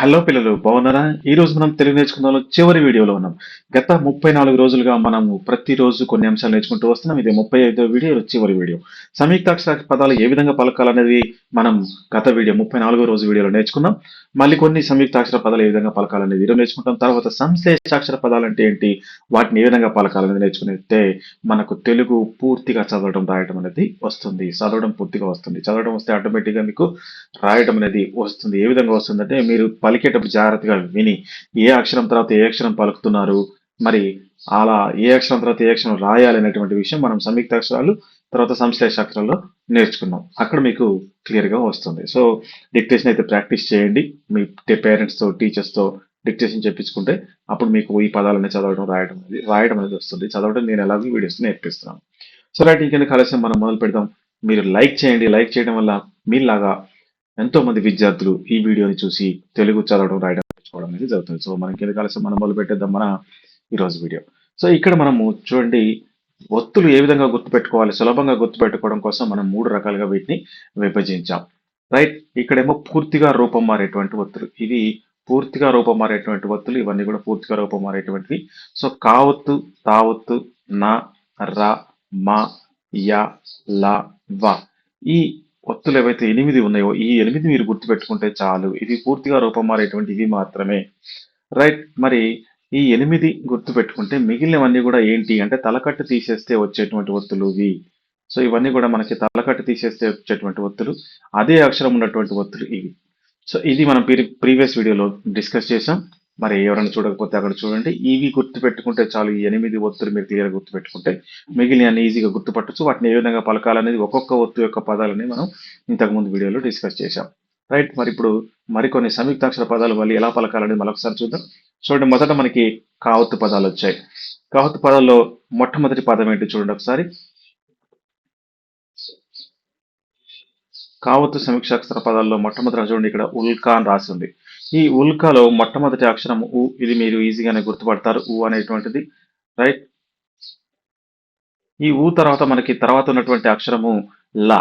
Hello పిల్లలు బాగున్నారా? ఈ రోజు మనం తెలుగు నేర్చుకున్న చివరి వీడియోలో ఉన్నాం. గత ముప్పై నాలుగు రోజులుగా మనము ప్రతిరోజు కొన్ని అంశాలు నేర్చుకుంటూ వస్తున్నాం. ఇది ముప్పై ఐదో వీడియో చివరి వీడియో. సంయుక్తాక్షర పదాలు ఏ విధంగా పలకాలనేది మనం గత వీడియో ముప్పై నాలుగో రోజు వీడియోలో నేర్చుకున్నాం. మళ్ళీ కొన్ని సంయుక్తాక్షర పదాలు ఏ విధంగా పలకాలనేది ఈరోజు నేర్చుకుంటాం. తర్వాత సంశ్లేషాక్షర పదాలు అంటే ఏంటి వాటిని ఏ విధంగా పలకాలనేది నేర్చుకునేస్తే మనకు తెలుగు పూర్తిగా చదవడం రాయడం అనేది వస్తుంది. చదవడం పూర్తిగా వస్తుంది. చదవడం వస్తే ఆటోమేటిక్గా మీకు రాయడం అనేది వస్తుంది. ఏ విధంగా వస్తుందంటే మీరు పలికేటప్పుడు జాగ్రత్తగా విని ఏ అక్షరం తర్వాత ఏ అక్షరం పలుకుతున్నారు మరి అలా ఏ అక్షరం తర్వాత ఏ అక్షరం రాయాలి అనేటువంటి విషయం మనం సంయుక్త అక్షరాలు తర్వాత సంశ్లేష అక్షరాల్లో నేర్చుకున్నాం. అక్కడ మీకు క్లియర్గా వస్తుంది. సో డిక్టేషన్ అయితే ప్రాక్టీస్ చేయండి. మీ పేరెంట్స్తో టీచర్స్తో డిక్టేషన్ చెప్పించుకుంటే అప్పుడు మీకు ఈ పదాలన్నీ చదవడం రాయడం అనేది రాయడం అనేది వస్తుంది. చదవడం నేను ఎలాగో వీడియోస్ నేర్పిస్తున్నాను. సో రైట్ ఇంకెందుకు ఆలస్యం? మనం మొదలు పెడదాం. మీరు లైక్ చేయండి. లైక్ చేయడం వల్ల మీలాగా ఎంతో మంది విద్యార్థులు ఈ వీడియోని చూసి తెలుగు చదవడం రాయడం నేర్చుకోవడం అనేది జరుగుతుంది. సో మనకి ఎందుకు కలిసి మనం మొదలు పెట్టేద్దాం మన ఈరోజు వీడియో. సో ఇక్కడ మనము చూడండి ఒత్తులు ఏ విధంగా గుర్తుపెట్టుకోవాలి సులభంగా గుర్తుపెట్టుకోవడం కోసం మనం మూడు రకాలుగా వీటిని విభజించాం. రైట్? ఇక్కడేమో పూర్తిగా రూపం మారేటువంటి ఒత్తులు. ఇవి పూర్తిగా రూపం మారేటువంటి ఒత్తులు. ఇవన్నీ కూడా పూర్తిగా రూపం మారేటువంటివి. సో కావత్తు తావత్తు నా రా మా యా లా వా. ఈ ఒత్తులు ఏవైతే ఎనిమిది ఉన్నాయో ఈ ఎనిమిది మీరు గుర్తుపెట్టుకుంటే చాలు. ఇది పూర్తిగా రూపం మారేటువంటి ఇవి మాత్రమే. రైట్ మరి ఈ ఎనిమిది గుర్తు పెట్టుకుంటే మిగిలినవన్నీ కూడా ఏంటి అంటే తలకట్టు తీసేస్తే వచ్చేటువంటి ఒత్తులు ఇవి. సో ఇవన్నీ కూడా మనకి తలకట్టు తీసేస్తే వచ్చేటువంటి ఒత్తులు. అదే అక్షరం ఉన్నటువంటి ఒత్తులు ఇవి. సో ఇది మనం ప్రీవియస్ వీడియోలో డిస్కస్ చేసాం మరి ఎవరైనా చూడకపోతే అక్కడ చూడండి. ఇవి గుర్తు పెట్టుకుంటే చాలు ఈ ఎనిమిది ఒత్తులు మీరు క్లియర్గా గుర్తు పెట్టుకుంటే మిగిలిన అన్ని ఈజీగా గుర్తుపట్టచ్చు. వాటిని ఏ విధంగా పలకాలనేది ఒక్కొక్క ఒత్తు యొక్క పదాలని మనం ఇంతకుముందు వీడియోలో డిస్కస్ చేశాం. రైట్ మరి ఇప్పుడు మరికొన్ని సంయుక్తాక్షర పదాలు మళ్ళీ ఎలా పలకాలనేది మరొకసారి చూద్దాం. చూడండి మొదట మనకి కావత్తు పదాలు వచ్చాయి. కావత్తు పదాల్లో మొట్టమొదటి పదం ఏంటి చూడండి ఒకసారి. కావత్తు సమీక్షాక్షర పదాల్లో మొట్టమొదటి చూడండి ఇక్కడ ఉల్కా అని రాసి ఉంది. ఈ ఉల్కాలో మొట్టమొదటి అక్షరం ఉ ఇది మీరు ఈజీగానే గుర్తుపడతారు. ఉ అనేటువంటిది రైట్? ఈ ఊ తర్వాత మనకి తర్వాత ఉన్నటువంటి అక్షరము లా.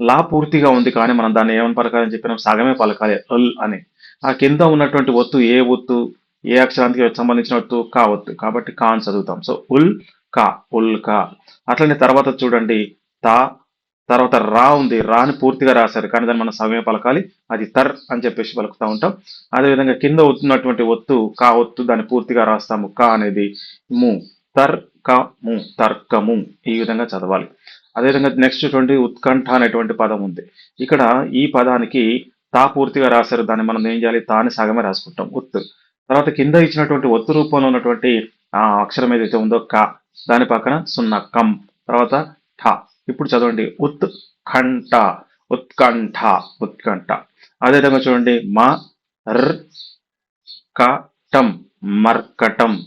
లా పూర్తిగా ఉంది కానీ మనం దాన్ని ఏమని పలకాలని చెప్పినాం? సగమే పలకాలి. అల్ అని. ఆ కింద ఉన్నటువంటి ఒత్తు ఏ ఒత్తు ఏ అక్షరానికి సంబంధించిన ఒత్తు కా ఒత్తు. కాబట్టి కా అని చదువుతాం. సో ఉల్ కా ఉల్ కా. అట్లనే తర్వాత చూడండి తా తర్వాత రా ఉంది. రాని పూర్తిగా రాశారు. కానీ దాన్ని మనం సమయ పలకాలి. అది తర్ అని చెప్పేసి పలుకుతూ ఉంటాం. అదేవిధంగా కింద ఒత్తున్నటువంటి ఒత్తు కా ఒత్తు దాన్ని పూర్తిగా రాస్తాము. కా అనేది ము. తర్ ము. తర్కము. ఈ విధంగా చదవాలి. అదేవిధంగా నెక్స్ట్ చూడండి. ఉత్కంఠ అనేటువంటి పదం ఉంది. ఇక్కడ ఈ పదానికి తా పూర్తిగా రాశారు. దాన్ని మనం ఏం చేయాలి? తాని సగమే రాసుకుంటాం. ఉత్తు తర్వాత కింద ఇచ్చినటువంటి ఒత్తు రూపంలో ఉన్నటువంటి ఆ అక్షరం ఏదైతే ఉందో కా దాని పక్కన సున్నా కం. తర్వాత ఠ. ఇప్పుడు చదవండి. ఉత్కంఠ ఉత్కంఠ ఉత్కంఠ. అదేవిధంగా చూడండి. మా ర్ కటం మర్కటం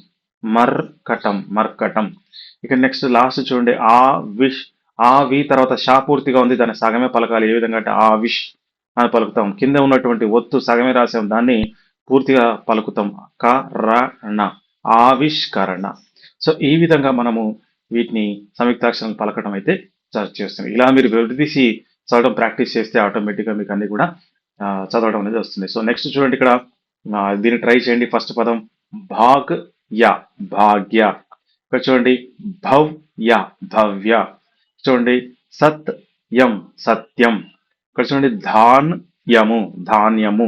మర్కటం మర్కటం. ఇక నెక్స్ట్ లాస్ట్ చూడండి. ఆ విష్ ఆ వి తర్వాత షా పూర్తిగా ఉంది. దాన్ని సగమే పలకాలి. ఏ విధంగా అంటే ఆ విష్ అని పలుకుతాం. కింద ఉన్నటువంటి ఒత్తు సగమే రాసాం దాన్ని పూర్తిగా పలుకుతాం. కరణ ఆవిష్కరణ. సో ఈ విధంగా మనము వీటిని సంయుక్తాక్షరం పలకడం అయితే సర్చ్ చేస్తుంది. ఇలా మీరు విడదీసి చదవడం ప్రాక్టీస్ చేస్తే ఆటోమేటిక్గా మీకు అన్ని కూడా చదవడం అనేది వస్తుంది. సో నెక్స్ట్ చూడండి ఇక్కడ దీన్ని ట్రై చేయండి. ఫస్ట్ పదం భాగ్ యా భాగ్య. ఇక్కడ చూడండి భవ్య భవ్య. చూడండి సత్ యం సత్యం. ఇక్కడ చూడండి ధాన్యము ధాన్యము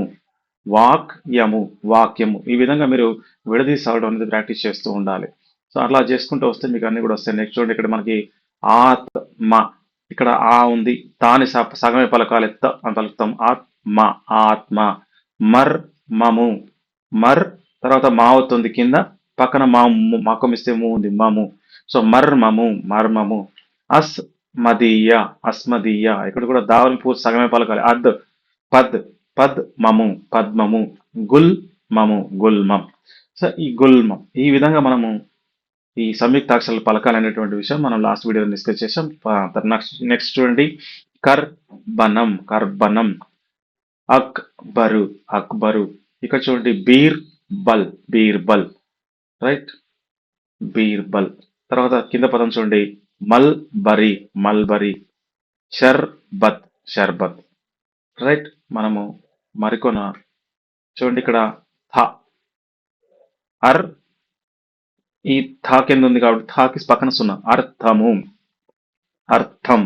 వాక్యము వాక్యము ఈ విధంగా మీరు విడదీసి చదవడం అనేది ప్రాక్టీస్ చేస్తూ ఉండాలి. సో అట్లా చేసుకుంటూ వస్తే మీకు అన్ని కూడా వస్తాయి. నెక్స్ట్ చూడండి ఇక్కడ మనకి ఆత్మ. ఇక్కడ ఆ ఉంది. తాని సగమే పలకాలి. త అని పలుకుతాం. ఆత్మ ఆత్మ. మర్ మము. మర్ తర్వాత మా అవుతుంది కింద. పక్కన మా మకం ఇస్తే ము ఉంది. మము. సో మర్మము మర్మము అస్ మదీయ. అస్మదీయ ఇక్కడ కూడా దావని పూర్తి సగమే పలకాలి. అద్ పద్. పద్ మము. పద్మము. గుల్ మము. గుల్మం. సో ఈ గుల్మం. ఈ విధంగా మనము ఈ సంయుక్తాక్షరాలు పలకాలనేటువంటి విషయం మనం లాస్ట్ వీడియోలో డిస్కస్ చేసాం నెక్స్ట్ నెక్స్ట్ చూడండి. కర్బనం కర్బనం. అక్బరు అక్బరు. ఇక్కడ చూడండి బీర్ బల్ బీర్ బల్ రైట్ బీర్ బల్ తర్వాత కింద పదం చూడండి. మల్ బరి మల్బరి. షర్బత్ షర్బత్. రైట్ మనము మరికొన చూడండి ఇక్కడ థ. అర్ ఈ థా కింద ఉంది కాబట్టి థాకి పక్కన సున్నా. అర్థము. అర్థం.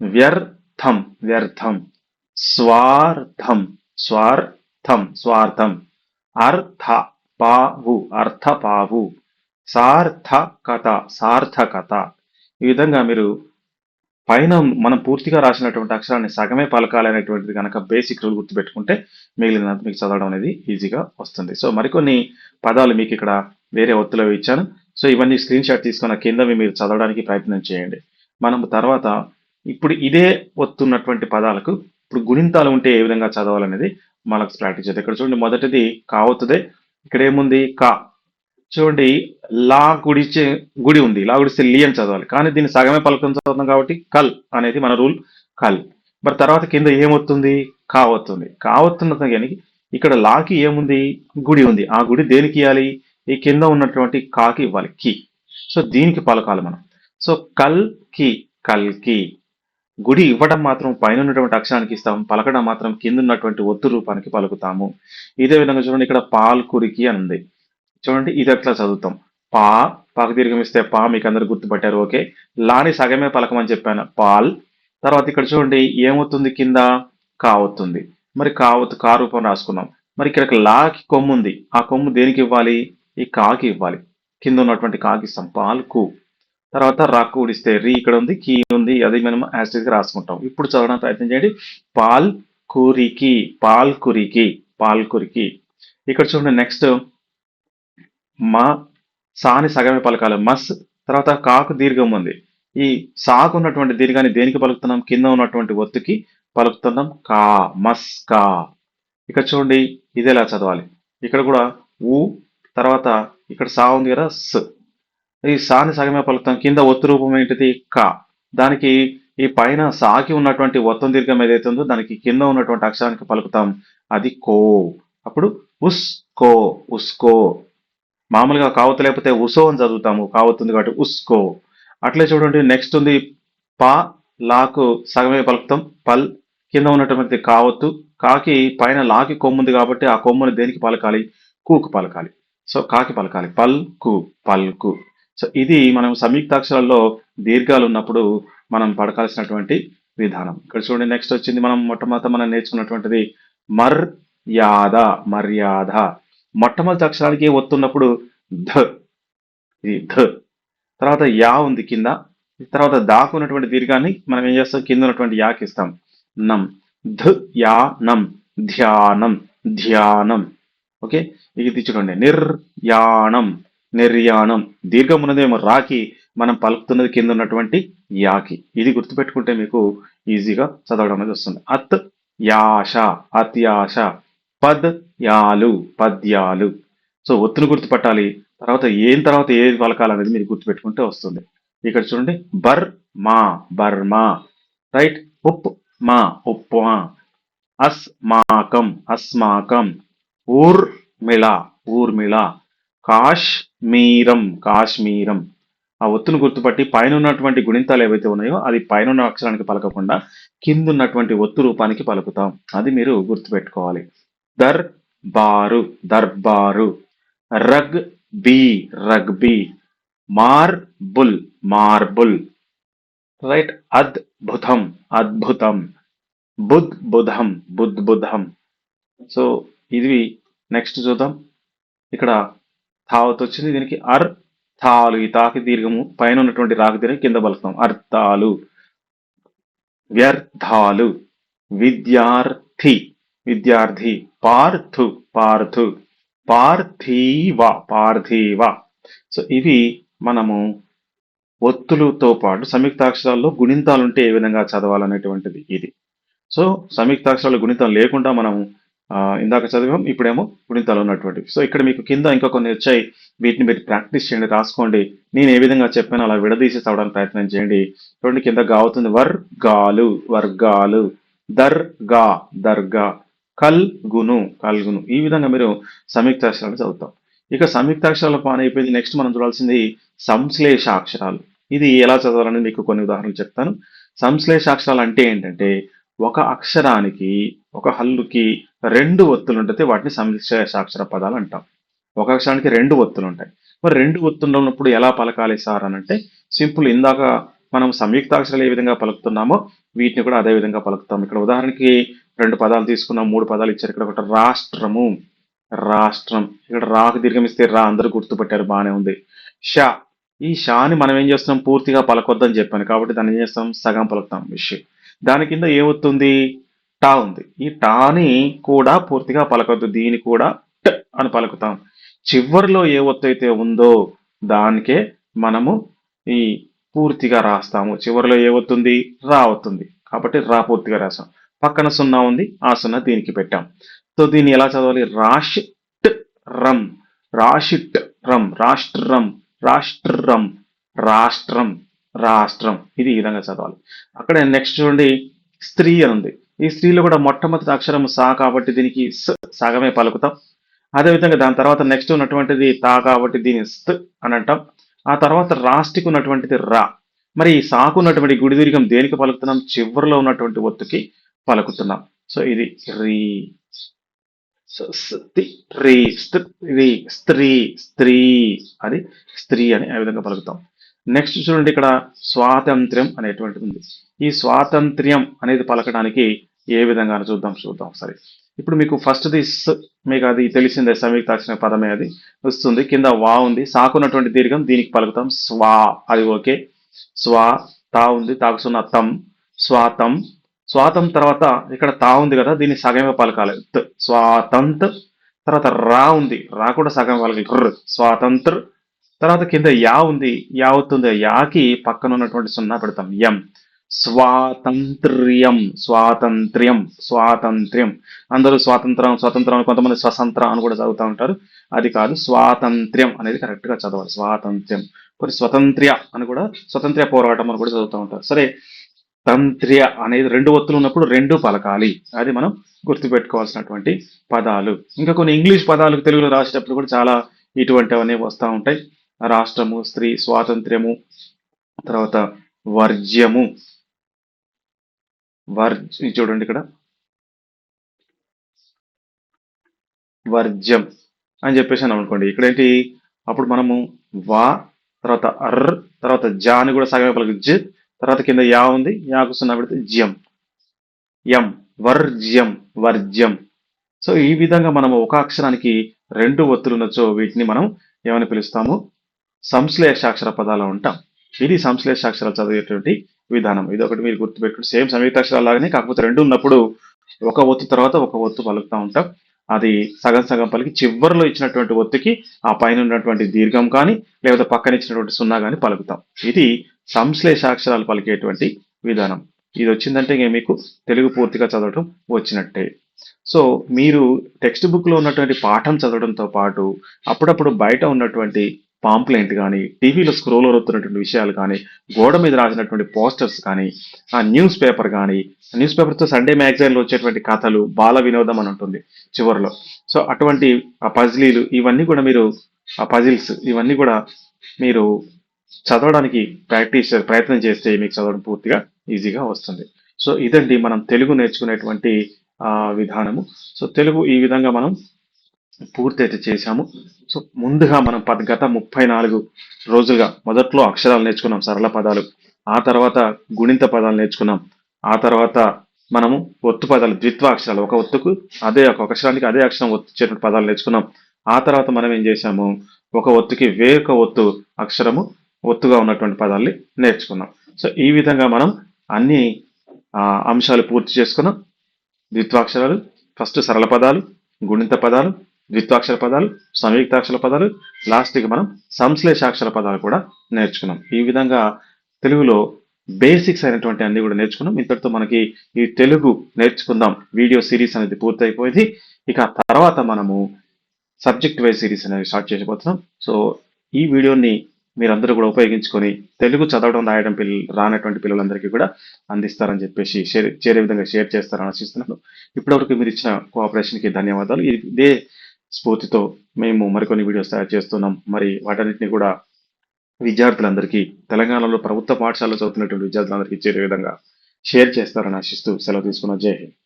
వ్యర్థం. వ్యర్థం. స్వార్థం. స్వార్థం. స్వార్థం. అర్థ పావు అర్థ పావు సార్థకత. సార్థకత. ఈ విధంగా మీరు పైన మనం పూర్తిగా రాసినటువంటి అక్షరాన్ని సగమే పలకాలి అనేటువంటిది కనుక బేసిక్ రూల్ గుర్తుపెట్టుకుంటే మిగిలినంత మీకు చదవడం అనేది ఈజీగా వస్తుంది. సో మరికొన్ని పదాలు మీకు ఇక్కడ వేరే ఒత్తులో ఇచ్చాను. సో ఇవన్నీ స్క్రీన్ షాట్ తీసుకున్న కిందవి మీరు చదవడానికి ప్రయత్నం చేయండి. మనం తర్వాత ఇప్పుడు ఇదే ఒత్తున్నటువంటి పదాలకు ఇప్పుడు గుణింతాలు ఉంటే ఏ విధంగా చదవాలనేది మనకు ప్రాక్టీస్ చేద్దాం ఇక్కడ చూడండి మొదటిది కావతుదే ఇక్కడ ఏముంది? కా. చూడండి లా గుడిచే గుడి ఉంది. లా గుడిస్తే లీ అని చదవాలి. కానీ దీన్ని సగమే పలకం చదువుతాం కాబట్టి కల్ అనేది మన రూల్ కల్. మరి తర్వాత కింద ఏమొస్తుంది కావతుంది కావత్తున్నది కానీ ఇక్కడ లాకి ఏముంది? గుడి ఉంది. ఆ గుడి దేనికి ఇవ్వాలి ఈ కింద ఉన్నటువంటి కాకి ఇవ్వాలి కి. సో దీనికి పలకాలి మనం. సో కల్కి. కల్కి. గుడి ఇవ్వడం మాత్రం పైన ఉన్నటువంటి అక్షరానికి ఇస్తాం పలకడం మాత్రం కింద ఉన్నటువంటి ఒత్తు రూపానికి పలుకుతాము. ఇదే విధంగా చూడండి ఇక్కడ పాల్కురికి అని ఉంది. చూడండి ఇది ఎట్లా చదువుతాం? పా పాకు దీర్ఘం ఇస్తే పా మీకు అందరు గుర్తుపట్టారు ఓకే. లాని సగమే పలకమని చెప్పాను పాల్. తర్వాత ఇక్కడ చూడండి ఏమవుతుంది కింద? కావుతుంది మరి కావత్ కా రూపం రాసుకున్నాం. మరి ఇక్కడ లాకి కొమ్ము ఉంది ఆ కొమ్ము దేనికి ఇవ్వాలి? ఈ కాకి ఇవ్వాలి. కింద ఉన్నటువంటి కాకి ఇస్తాం పాల్కు తర్వాత రాకు ఉడిస్తే రీ ఇక్కడ ఉంది కీ ఉంది అది మనం యాస్టిస్గా రాసుకుంటాం. ఇప్పుడు చదవడానికి ప్రయత్నం చేయండి. పాల్ కూరికి పాల్ కురికి పాల్ కురికి. ఇక్కడ చూడండి నెక్స్ట్ మా సాని సగమే పలకాలి. మస్ తర్వాత కాకు దీర్ఘం ఉంది. ఈ సాకు ఉన్నటువంటి దీర్ఘాన్ని దేనికి పలుకుతున్నాం? కింద ఉన్నటువంటి ఒత్తుకి పలుకుతున్నాం. కా మస్ కా. ఇక్కడ చూడండి ఇది ఎలా చదవాలి? ఇక్కడ కూడా ఊ తర్వాత ఇక్కడ సా ఉంది కదా స్. ఈ సాని సగమే పలుకుతాం కింద ఒత్తు రూపం ఏంటిది? కా. దానికి ఈ పైన సాకి ఉన్నటువంటి ఒత్తం దీర్ఘం ఏదైతే ఉందో దానికి కింద ఉన్నటువంటి అక్షరానికి పలుకుతాం. అది కో. అప్పుడు ఉస్ కో ఉస్కో మామూలుగా కావత్తు లేకపోతే ఉసో అని చదువుతాము. కావత్తుంది కాబట్టి ఉస్కో అట్లే చూడండి నెక్స్ట్ ఉంది పా లాకు సగమే పలుకుతాం. పల్ కింద ఉన్నటువంటి కావత్తు. కాకి పైన లాకి కొమ్ముంది కాబట్టి ఆ కొమ్ముని దేనికి పలకాలి? కూకు పలకాలి. సో కాకి పలకాలి. పల్కు పల్కు. సో ఇది మనం సంయుక్తాక్షరాల్లో దీర్ఘాలు ఉన్నప్పుడు మనం పడకాల్సినటువంటి విధానం. ఇక్కడ చూడండి నెక్స్ట్ వచ్చింది మనం మొట్టమొదట మనం నేర్చుకున్నటువంటిది మర్యాద మర్యాద మొట్టమొదటి అక్షరానికి ఒత్తున్నప్పుడు ధ. ఇది ధ. తర్వాత యా ఉంది కింద. తర్వాత దాకు ఉన్నటువంటి దీర్ఘాన్ని మనం ఏం చేస్తాం? కింద ఉన్నటువంటి యాకి ఇస్తాం. నం. ధ యా నం. ధ్యానం. ధ్యానం. ఓకే? ఇది చూడండి నిర్యాణం. నిర్యాణం. దీర్ఘం ఉన్నదేమో రాకి మనం పలుకుతున్నది కింద ఉన్నటువంటి యాకి. ఇది గుర్తుపెట్టుకుంటే మీకు ఈజీగా చదవడం అనేది వస్తుంది. అత్ యాష. అత్యాష పద్ యాలు. పద్యాలు సో ఒత్తును గుర్తుపట్టాలి. తర్వాత ఏం తర్వాత ఏది పలకాలనేది మీరు గుర్తుపెట్టుకుంటే వస్తుంది. ఇక్కడ చూడండి. Burma. Burma right? Upma. Upma. అస్మాకం అస్మాకం. Urmila Urmila. కాశ్మీరం కాశ్మీరం. ఆ ఒత్తును గుర్తుపట్టి పైన ఉన్నటువంటి గుణింతాలు ఏవైతే ఉన్నాయో అది పైన ఉన్న అక్షరానికి పలకకుండా కింద ఉన్నటువంటి ఒత్తు రూపానికి పలుకుతాం. అది మీరు గుర్తుపెట్టుకోవాలి. దర్ బారు దర్బారు. Rugby rugby marble marble. Right అద్భుతం అద్భుతం. బుద్ బుధం బుద్ బుధం సో ఇది నెక్స్ట్ చూద్దాం. ఇక్కడ తావత్ వచ్చింది. దీనికి అర్ తాలు ఈ తాకి దీర్ఘము. పైన ఉన్నటువంటి రాకి దీర్ఘం కింద పలుకుతాం అర్థాలు వ్యర్థాలు. విద్యార్థి. విద్యార్థి. పార్థు. పార్థు. పార్థీవ. పార్థీవ. సో ఇవి మనము ఒత్తులతో పాటు సంయుక్తాక్షరాల్లో గుణింతాలు ఉంటే ఏ విధంగా చదవాలనేటువంటిది ఇది. సో సంయుక్తాక్షరాలు గుణితం లేకుండా మనం ఇందాక చదివాం ఇప్పుడేమో గుణితాలు ఉన్నటువంటివి సో ఇక్కడ మీకు కింద ఇంకా కొన్ని వచ్చాయి. వీటిని మీరు ప్రాక్టీస్ చేయండి రాసుకోండి. నేను ఏ విధంగా చెప్పాను అలా విడదీసి చదవడానికి ప్రయత్నం చేయండి. చూడండి కింద గా అవుతుంది వర్గాలు వర్గాలు దర్గా దర్గా కల్గును కల్గును ఈ విధంగా మీరు సంయుక్తాక్షరాలు చదువుతాం. ఇక సంయుక్తాక్షరాల పాన్ అయిపోయింది నెక్స్ట్ మనం చూడాల్సింది సంశ్లేష అక్షరాలు ఇది ఎలా చదవాలని మీకు కొన్ని ఉదాహరణలు చెప్తాను. సంశ్లేష అక్షరాలు అంటే ఏంటంటే ఒక అక్షరానికి ఒక హల్లుకి రెండు ఒత్తులు ఉంటుంది వాటిని సాక్షర పదాలు అంటాం ఒక అక్షరానికి రెండు ఒత్తులు ఉంటాయి మరి రెండు ఒత్తులు ఉన్నప్పుడు ఎలా పలకాలి సార్ అని అంటే సింపుల్ ఇందాక మనం సంయుక్తాక్షరాలు ఏ విధంగా పలుకుతున్నామో వీటిని కూడా అదే విధంగా పలుకుతాం. ఇక్కడ ఉదాహరణకి రెండు పదాలు తీసుకున్నాం మూడు పదాలు ఇచ్చారు. ఇక్కడ ఒకటి రాష్ట్రము. రాష్ట్రం. ఇక్కడ రాకు దీర్ఘమిస్తే రా అందరూ గుర్తుపెట్టారు బాగానే ఉంది. షా. ఈ షాని మనం ఏం చేస్తున్నాం? పూర్తిగా పలకొద్దని చెప్పాను. కాబట్టి దాన్ని ఏం చేస్తాం సగం పలుకుతాం. విషయం దాని కింద ఏమవుతుంది టా ఉంది. ఈ టాని కూడా పూర్తిగా పలకొద్దు. దీని కూడా ట్ అని పలుకుతాం. చివరిలో ఏ ఒత్తు అయితే ఉందో దానికే మనము ఈ పూర్తిగా రాస్తాము. చివరిలో ఏ ఒత్తుంది? రా అవుతుంది కాబట్టి రా పూర్తిగా రాసాం పక్కన సున్నా ఉంది. ఆ సున్నా దీనికి పెట్టాం. సో దీన్ని ఎలా చదవాలి? రాషిట్ రం రాషిట్ రం రాష్ట్రం. రాష్ట్రం. రాష్ట్రం. రాష్ట్రం. ఇది ఈ విధంగా చదవాలి. అక్కడ నెక్స్ట్ చూడండి. స్త్రీ అని ఉంది. ఈ స్త్రీలో కూడా మొట్టమొదటి అక్షరం సా కాబట్టి దీనికి స సగమే పలుకుతాం. అదేవిధంగా దాని తర్వాత నెక్స్ట్ ఉన్నటువంటిది తా కాబట్టి దీని స్త్ అని అంటాం. ఆ తర్వాత రాష్టికి ఉన్నటువంటిది రా. మరి ఈ సాకు ఉన్నటువంటి గుడిదీర్ఘం దేనికి పలుకుతున్నాం? చివరిలో ఉన్నటువంటి ఒత్తుకి పలుకుతున్నాం. సో ఇది రీ. రీ స్త్రీ స్త్రీ స్త్రీ స్త్రీ అది స్త్రీ అని ఆ విధంగా పలుకుతాం. నెక్స్ట్ చూడండి ఇక్కడ స్వాతంత్ర్యం అనేటువంటిది ఉంది. ఈ స్వాతంత్ర్యం అనేది పలకడానికి ఏ విధంగా చూద్దాం చూద్దాం. సరే. ఇప్పుడు మీకు ఫస్ట్ దిస్ మీకు అది తెలిసిందే సంయుక్తాక్షర పదమే అది. వస్తుంది. కింద వా ఉంది. సాకున్నటువంటి దీర్ఘం దీనికి పలుకుతాం. స్వా. అది ఓకే. స్వా తా ఉంది. తాకుసున్న తం. స్వాతం స్వాతం తర్వాత ఇక్కడ తా ఉంది కదా దీన్ని సగమే పలకాలి. త్, స్వాతంత్ తర్వాత రా ఉంది. రా కూడా సగం పలకాలి. ర్ స్వాతంత్ర తర్వాత కింద యా ఉంది. యా అవుతుంది. యాకి పక్కన ఉన్నటువంటి సున్నా పెడతాం. యం. స్వాతంత్ర్యం స్వాతంత్ర్యం స్వాతంత్ర్యం. అందరూ స్వాతంత్రం స్వాతంత్రం కొంతమంది స్వతంత్ర అని కూడా చదువుతూ ఉంటారు. అది కాదు స్వాతంత్ర్యం అనేది కరెక్ట్గా చదవాలి. స్వాతంత్ర్యం. కొన్ని స్వతంత్ర్య అని కూడా స్వతంత్ర పోరాటం అని కూడా చదువుతూ ఉంటారు. సరే తంత్ర్య అనేది రెండు ఒత్తులు ఉన్నప్పుడు రెండు పలకాలి. అది మనం గుర్తుపెట్టుకోవాల్సినటువంటి పదాలు. ఇంకా కొన్ని ఇంగ్లీష్ పదాలు తెలుగులో రాసేటప్పుడు కూడా చాలా ఇటువంటివన్నీ వస్తూ ఉంటాయి. రాష్ట్రము స్త్రీ స్వాతంత్ర్యము తర్వాత వర్జ్యము. వర్జ్ ఇది చూడండి ఇక్కడ. వర్జ్యం అని చెప్పేసి అని అనుకోండి. ఇక్కడ ఏంటి అప్పుడు మనము వా తర్వాత అర్ తర్వాత జా అని కూడా సగమే పలక జ తర్వాత కింద యా ఉంది. యాకు సున్నా పెడితే జ్యం. యం. వర్జ్యం. వర్జ్యం. సో ఈ విధంగా మనం ఒక అక్షరానికి రెండు ఒత్తులు ఉన్నచో వీటిని మనం ఏమని పిలుస్తాము? సంశ్లేషాక్షర పదాలు ఉంటాం ఇది సంశ్లేషాక్షరాలు చదివేటువంటి విధానం. ఇది ఒకటి మీరు గుర్తుపెట్టుకుని సేమ్ సంయుక్తాక్షరాలు లాగానే కాకపోతే రెండు ఉన్నప్పుడు ఒక ఒత్తు తర్వాత ఒక ఒత్తు పలుకుతూ ఉంటాం. అది సగం సగం పలికి చివరిలో ఇచ్చినటువంటి ఒత్తికి ఆ పైన ఉన్నటువంటి దీర్ఘం కానీ లేకపోతే పక్కన ఇచ్చినటువంటి సున్నా కానీ పలుకుతాం. ఇది సంశ్లేషాక్షరాలు పలికేటువంటి విధానం. ఇది వచ్చిందంటే మీకు తెలుగు పూర్తిగా చదవటం వచ్చినట్టే. సో మీరు టెక్స్ట్ బుక్లో ఉన్నటువంటి పాఠం చదవడంతో పాటు అప్పుడప్పుడు బయట ఉన్నటువంటి పాంప్లెంట్ కానీ టీవీలో స్క్రోల్ అవుతున్నటువంటి విషయాలు కానీ గోడ మీద రాసినటువంటి పోస్టర్స్ కానీ ఆ న్యూస్ పేపర్ కానీ న్యూస్ పేపర్తో సండే మ్యాగజైన్లో వచ్చేటువంటి కథలు బాల వినోదం అని ఉంటుంది చివరిలో. సో అటువంటి ఆ పజిలీలు ఇవన్నీ కూడా మీరు ఆ పజిల్స్ ఇవన్నీ కూడా మీరు చదవడానికి ప్రాక్టీస్ ప్రయత్నం చేస్తే మీకు చదవడం పూర్తిగా ఈజీగా వస్తుంది. సో ఇదండి మనం తెలుగు నేర్చుకునేటువంటి విధానము. సో తెలుగు ఈ విధంగా మనం పూర్తి అయితే చేశాము. సో ముందుగా మనం పద్ గత ముప్పై నాలుగు రోజులుగా మొదట్లో అక్షరాలు నేర్చుకున్నాం సరళ పదాలు. ఆ తర్వాత గుణింత పదాలు నేర్చుకున్నాం. ఆ తర్వాత మనము ఒత్తు పదాలు ద్విత్వ అక్షరాలు. ఒక ఒత్తుకు అదే ఒక అక్షరానికి అదే అక్షరం ఒత్తిచ్చేటువంటి పదాలు నేర్చుకున్నాం. ఆ తర్వాత మనం ఏం చేశాము? ఒక ఒత్తుకి వేరొక ఒత్తు అక్షరము ఒత్తుగా ఉన్నటువంటి పదాల్ని నేర్చుకున్నాం. సో ఈ విధంగా మనం అన్ని అంశాలు పూర్తి చేసుకున్నాం. ద్విత్వాక్షరాలు ఫస్ట్ సరళ పదాలు గుణిత పదాలు ద్విత్వాక్షర పదాలు సంయుక్తాక్షర పదాలు లాస్ట్కి మనం సంశ్లేషాక్షర పదాలు కూడా నేర్చుకున్నాం. ఈ విధంగా తెలుగులో బేసిక్స్ అయినటువంటి అన్ని కూడా నేర్చుకున్నాం. ఇంతటితో మనకి ఈ తెలుగు నేర్చుకుందాం. వీడియో సిరీస్ అనేది పూర్తయిపోయింది. ఇక తర్వాత మనము సబ్జెక్ట్ వైజ్ సిరీస్ అనేది స్టార్ట్ చేసిపోతున్నాం. సో ఈ వీడియోని మీరందరూ కూడా ఉపయోగించుకొని తెలుగు చదవడం రాయడం పిల్లలు రానటువంటి పిల్లలందరికీ కూడా అందిస్తారని చెప్పేసి షేర్ చేరే విధంగా షేర్ చేస్తారని ఆశిస్తున్నాను. ఇప్పటివరకు మీరు ఇచ్చిన కోఆపరేషన్కి ధన్యవాదాలు. ఇది- ఇదే స్ఫూర్తితో మేము మరికొన్ని వీడియోస్ తయారు చేస్తున్నాం. మరి వాటన్నిటిని కూడా విద్యార్థులందరికీ తెలంగాణలో ప్రభుత్వ పాఠశాలలో చదువుతున్నటువంటి విద్యార్థులందరికీ చేరే విధంగా షేర్ చేస్తారని ఆశిస్తూ సెలవు తీసుకున్న. జై హింద్.